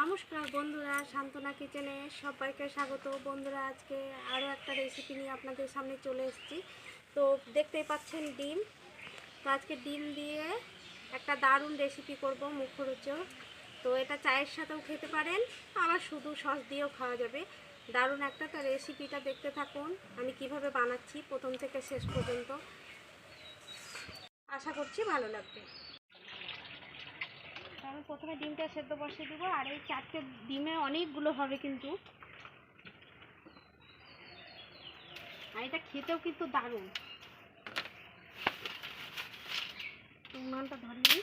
নমস্কার বন্ধুরা সান্ত্বনা কিচেনে সবাইকে স্বাগত। বন্ধুরা, আজকে আরও একটা রেসিপি নিয়ে আপনাদের সামনে চলে এসেছি। তো দেখতেই পাচ্ছেন ডিম। তো আজকে ডিম দিয়ে একটা দারুণ রেসিপি করব মুখরোচক। তো এটা চায়ের সাথেও খেতে পারেন, আবার শুধু সস দিয়েও খাওয়া যাবে। দারুণ একটা তো রেসিপিটা দেখতে থাকুন। আমি কীভাবে বানাচ্ছি, প্রথম থেকে শেষ পর্যন্ত। আশা করছি ভালো লাগবে। আমি প্রথমে ডিমটা সেদ্ধ বসিয়ে দেবো, আর এই চারটে ডিমে অনেকগুলো হবে কিন্তু। আর এটা খেতেও কিন্তু দারুণ। উনানটা ধরিয়ে।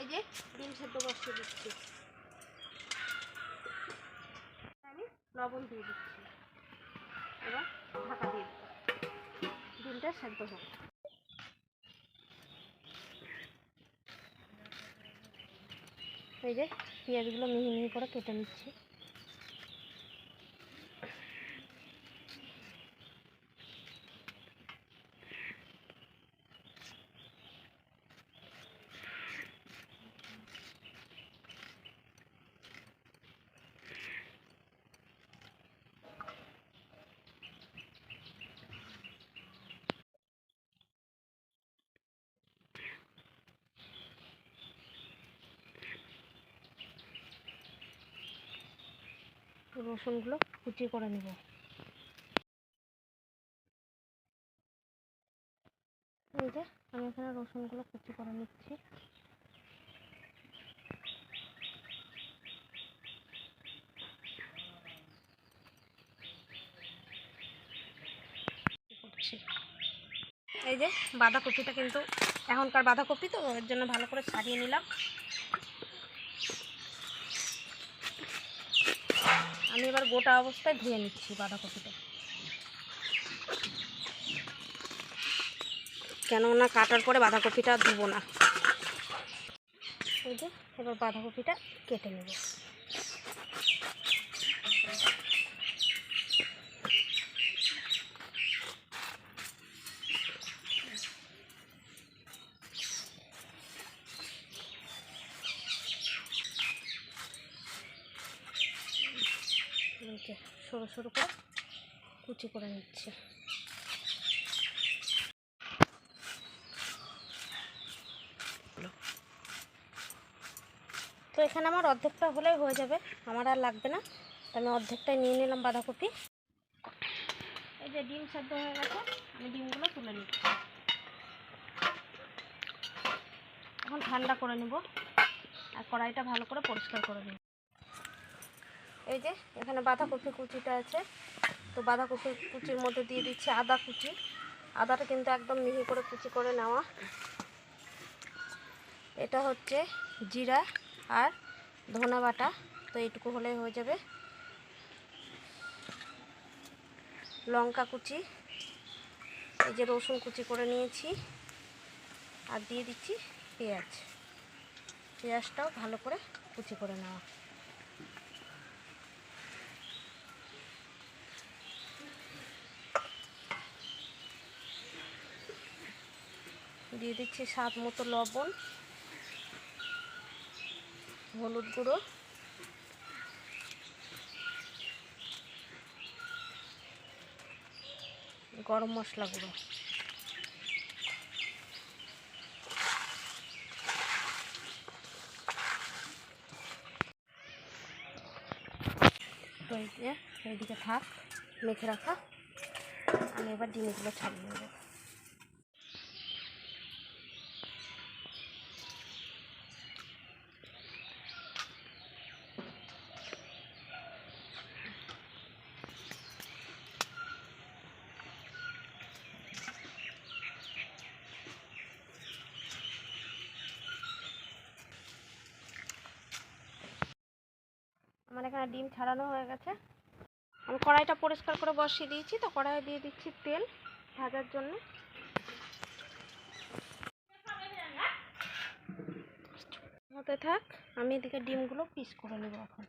এই যে ডিম সেদ্ধ বসিয়ে দিচ্ছি। আমি লবণ দিয়ে দিচ্ছি। এবার ঢাকা দিয়ে ডিমটা সেদ্ধ হোক এই যে পেঁয়াজগুলো মিহি মিহি করে কেটে নিচ্ছি। রসুনগুলো কুচি করে নেব এই যে, আমি এখানে রসুনগুলো কুচি করে নিচ্ছি। এই যে বাঁধাকপিটা কিন্তু এখনকার বাঁধাকপি তো, এর জন্য ভালো করে ছাড়িয়ে নিলাম আমি এবার গোটা অবস্থায় ধুয়ে নিচ্ছি বাঁধাকপিটা। কেননা কাটার পরে বাঁধাকপিটা ধুবো না। এবার বাঁধাকপিটা কেটে নেব এই যে সরু করে কুচি করে নিচ্ছি। তো এখানে আমার অর্ধেকটা হলেই হয়ে যাবে, আমার আর লাগবে না। আমি অর্ধেকটাই নিয়ে নিলাম বাঁধাকপি। এই যে ডিম সেদ্ধ হয়ে গেছে, আমি ডিমগুলো তুলে নিচ্ছি। এখন ঠান্ডা করে নেব, আর কড়াইটা ভালো করে পরিষ্কার করে নেব। এই যে, এখানে বাঁধাকপি কুচিটা আছে। তো বাঁধাকপি কুচির মধ্যে দিয়ে দিচ্ছি আদা কুচি। আদাটা কিন্তু একদম মিহি করে কুচি করে নেওয়া। এটা হচ্ছে জিরা আর ধনা বাটা। তো এইটুকু হলেই হয়ে যাবে। লঙ্কা কুচি, এই যে রসুন কুচি করে নিয়েছি। আর দিয়ে দিচ্ছি পেঁয়াজ। পেঁয়াজটাও ভালো করে কুচি করে নেওয়া। দিয়ে দিচ্ছি স্বাদ মতো লবণ, হলুদ গুঁড়ো। গরম মশলা গুঁড়ো। এইদিকে থাক, মেখে রাখা। আমি এবার ডিমগুলো ছাড়িয়ে নেব। আমার এখানে ডিম ছাড়ানো হয়ে গেছে। আমি কড়াইটা পরিষ্কার করে বসিয়ে দিয়েছি, তো কড়াইয়ে দিয়ে দিচ্ছি তেল ভাজার জন্য। হতে থাক, আমি এদিকে ডিমগুলো পিস করে নেব এখন।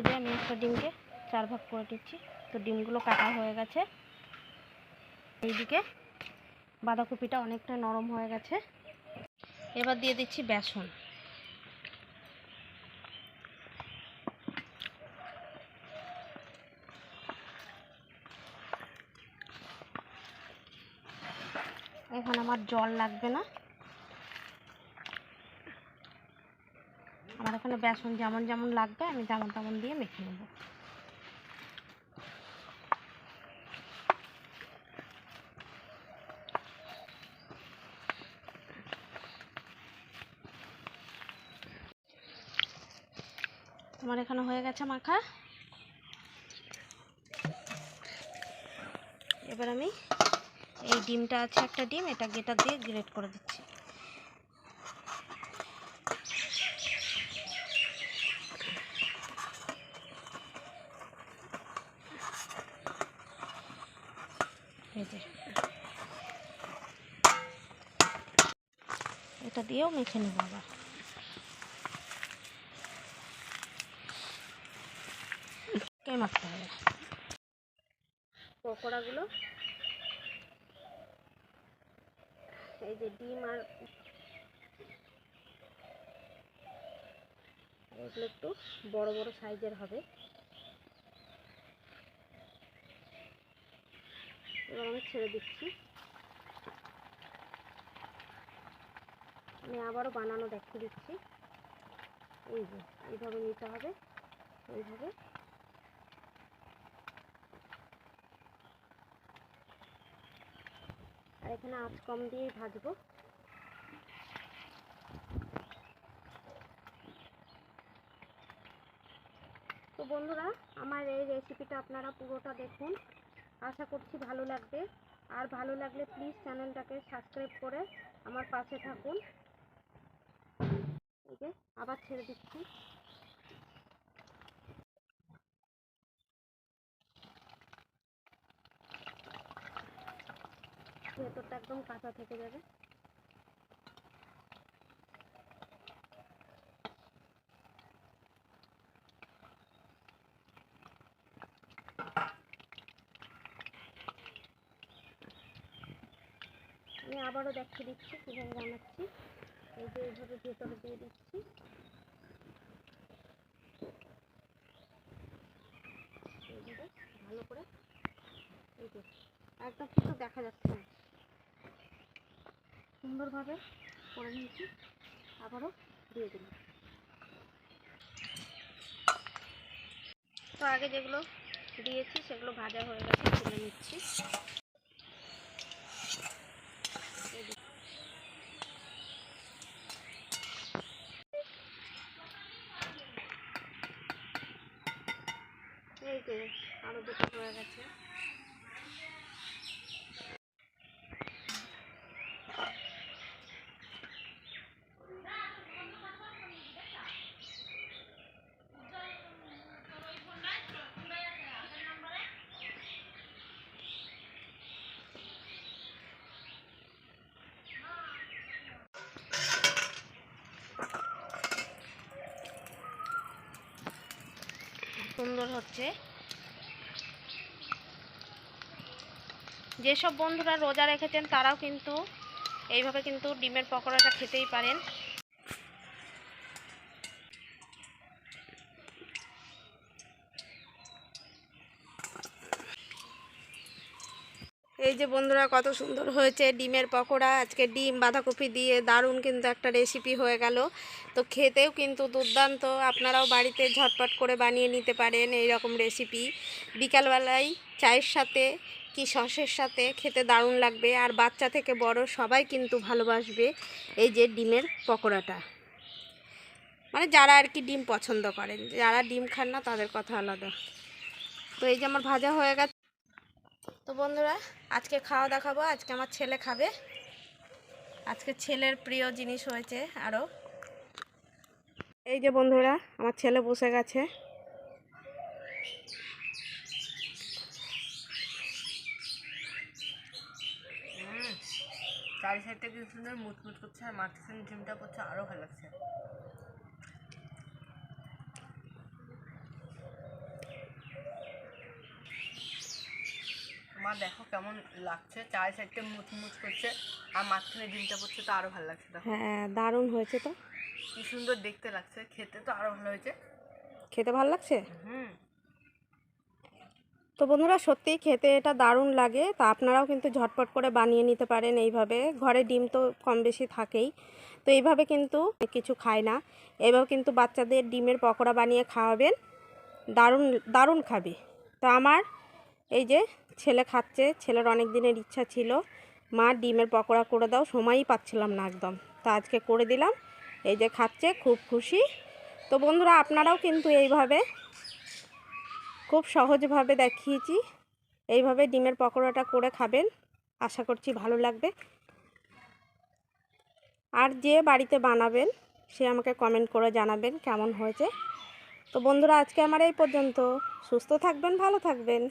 এই যে আমি একটা ডিমকে চার ভাগ করে দিচ্ছি তো ডিমগুলো কাটা হয়ে গেছে। এইদিকে বাঁধাকপিটা অনেকটা নরম হয়ে গেছে। এবার দিয়ে দিচ্ছি বেসন। এখন আমার জল লাগবে না। এখানে বেসন যেমন যেমন লাগবে, আমি তেমন তেমন দিয়ে মেখে নেব। আমার এখানে হয়ে গেছে মাখা? এবার আমি এই ডিমটা আছে একটা ডিম, এটা গেটার দিয়ে গ্রেট করে দিচ্ছি। এটা দিয়েও মেখে নেব আবার। মাখতে হবে? পকোড়াগুলো। এই যে ডিম আর একটু বড় বড় সাইজের হবে। এবার আমি ছেড়ে দিচ্ছি। আমি আবারও বানানো দেখিয়ে দিচ্ছি। এই যে, এইভাবে নিতে হবে, এইভাবে। আর এখানে আঁচ কম দিয়েই ভাজবো। তো বন্ধুরা, আমার এই রেসিপিটা আপনারা পুরোটা দেখুন। আশা করছি ভালো লাগবে। আর ভালো লাগলে প্লিজ চ্যানেলটাকে সাবস্ক্রাইব করে আমার পাশে থাকুন। এই যে, আবার ছেড়ে দিচ্ছি। ভেতরটা একদম কাঁচা থেকে যাবে আমি আবারও দেখিয়ে দিচ্ছি, কীভাবে বানাচ্ছি। এই যে এইভাবে ভেতরে দিয়ে দিচ্ছি। এইভাবে ভালো করে। এই যে, একদম কিন্তু দেখা যাচ্ছে না। সুন্দরভাবে করে নিয়েছি, আবারও দিয়ে দিলাম। তো আগে যেগুলো দিয়েছি, সেগুলো ভাজা হয়ে গেছে, তুলে নিচ্ছি এই যে। যে আরও দুটো হয়ে গেছে। সুন্দর হচ্ছে। যেসব বন্ধুরা রোজা রেখেছেন, তারাও কিন্তু এইভাবে কিন্তু ডিমের পকোড়াটা খেতেই পারেন। এই যে বন্ধুরা, কত সুন্দর হয়েছে ডিমের পকোড়া। আজকে ডিম, বাঁধাকপি দিয়ে দারুণ কিন্তু একটা রেসিপি হয়ে গেল। তো খেতেও কিন্তু দুর্দান্ত। আপনারাও বাড়িতে ঝটপট করে বানিয়ে নিতে পারেন এই রকম রেসিপি বিকালবেলায় চায়ের সাথে কি সসের সাথে খেতে দারুণ লাগবে আর বাচ্চা থেকে বড় সবাই কিন্তু ভালোবাসবে এই যে ডিমের পকোড়াটা। মানে যারা আর কি ডিম পছন্দ করেন, যারা ডিম খান না তাদের কথা আলাদা। তো এই যে আমার ভাজা হয়ে গেছে। তো বন্ধুরা, আজকে খাওয়া দেখাবো, আজকে আমার ছেলে খাবে। আজকে ছেলের প্রিয় জিনিস হয়েছে আরও এই যে বন্ধুরা, আমার ছেলে বসে গেছে। চারি সাইডটা কি সুন্দর মুচমুচ করছে আর মাঝখানে ঝিমটা করছে আরও ভালো লাগছে। মা দেখো কেমন লাগছে চারি সাইডটা মুচমুচ করছে আর মাঝখানে ডিমটা পড়ছে তো আরও ভালো লাগছে দেখো। হ্যাঁ দারুণ হয়েছে তো। কি সুন্দর দেখতে লাগছে খেতে তো আরও ভালো হয়েছে। খেতে ভালো লাগছে? হুম। তো বন্ধুরা, সত্যিই খেতে এটা দারুণ লাগে। তা আপনারাও কিন্তু ঝটপট করে বানিয়ে নিতে পারেন এইভাবে। ঘরে ডিম তো কম বেশি থাকেই। তো এইভাবে কিন্তু কিছু খায় না। এইভাবে কিন্তু বাচ্চাদের ডিমের পকোড়া বানিয়ে খাওয়াবেন। দারুণ দারুণ খাবে। তো আমার এই যে ছেলে খাচ্ছে, ছেলের অনেক দিনের ইচ্ছা ছিল। মা, ডিমের পকোড়া করে দাও, সময়ই পাচ্ছিলাম না একদম। তা আজকে করে দিলাম। এই যে খাচ্ছে, খুব খুশি। তো বন্ধুরা, আপনারাও কিন্তু এইভাবে খুব সহজভাবে দেখিয়েছি। এইভাবে ডিমের পকোড়াটা করে খাবেন। আশা করছি ভালো লাগবে। আর যে বাড়িতে বানাবেন, সে আমাকে কমেন্ট করে জানাবেন কেমন হয়েছে। তো বন্ধুরা, আজকে আমার এই পর্যন্ত। সুস্থ থাকবেন, ভালো থাকবেন।